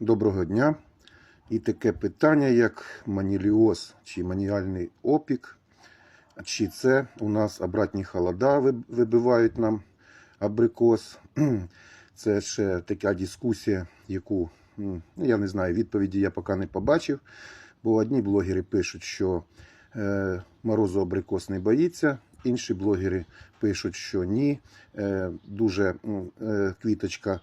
Доброго дня. І таке питання, як маніліоз чи маніальний опік. Чи це у нас обратні холода вибивають нам абрикос? Це ще така дискусія, яку ну, я не знаю, відповіді я поки не побачив. Бо одні блогери пишуть, що е, морозу абрикос не боїться, інші блогери пишуть, що ні. Е, дуже е, квіточка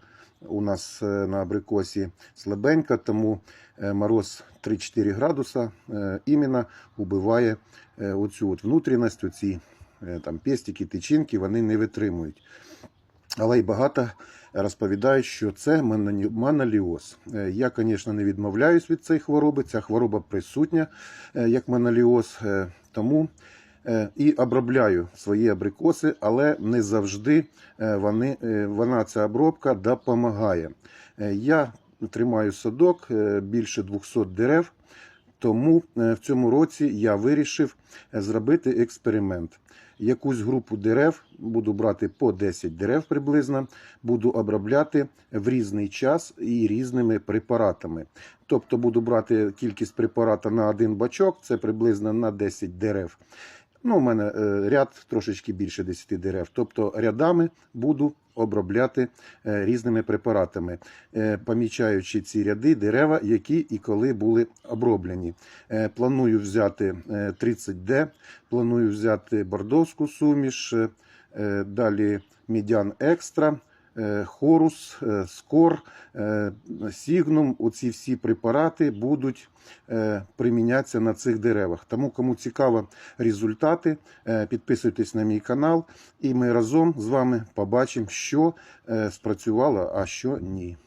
у нас е, на абрикосі слабенька, тому е, мороз 3-4 градуса е, іменно убиває оцю от внутрішність, оці там пестики, тичинки, вони не витримують. Але й багато розповідають, що це. Е, Я, звісно, не відмовляюсь від цієї хвороби. Ця хвороба присутня як моноліоз, е, тому і обробляю свої абрикоси, але не завжди е, вони, е, вона ця обробка допомагає. Е, Я тримаю садок е, більше 200 дерев. Тому е, в цьому році я вирішив е, зробити експеримент. Якусь групу дерев буду брати по 10 дерев приблизно, буду обробляти в різний час і різними препаратами. Тобто буду брати кількість препарата на один бачок, це приблизно на 10 дерев. Ну, у мене е, ряд трошечки більше 10 дерев. Тобто рядами буду обробляти е, різними препаратами, е, помічаючи ці ряди дерева, які і коли були оброблені. Планую взяти е, 30D, планую взяти бордовську суміш, далі мідян екстра. Е, Хорус, е, скор, е, сігнум, оці всі препарати будуть примінятися на цих деревах. Тому, кому цікаво результати, підписуйтесь на мій канал, і ми разом з вами побачимо, що спрацювало, а що ні.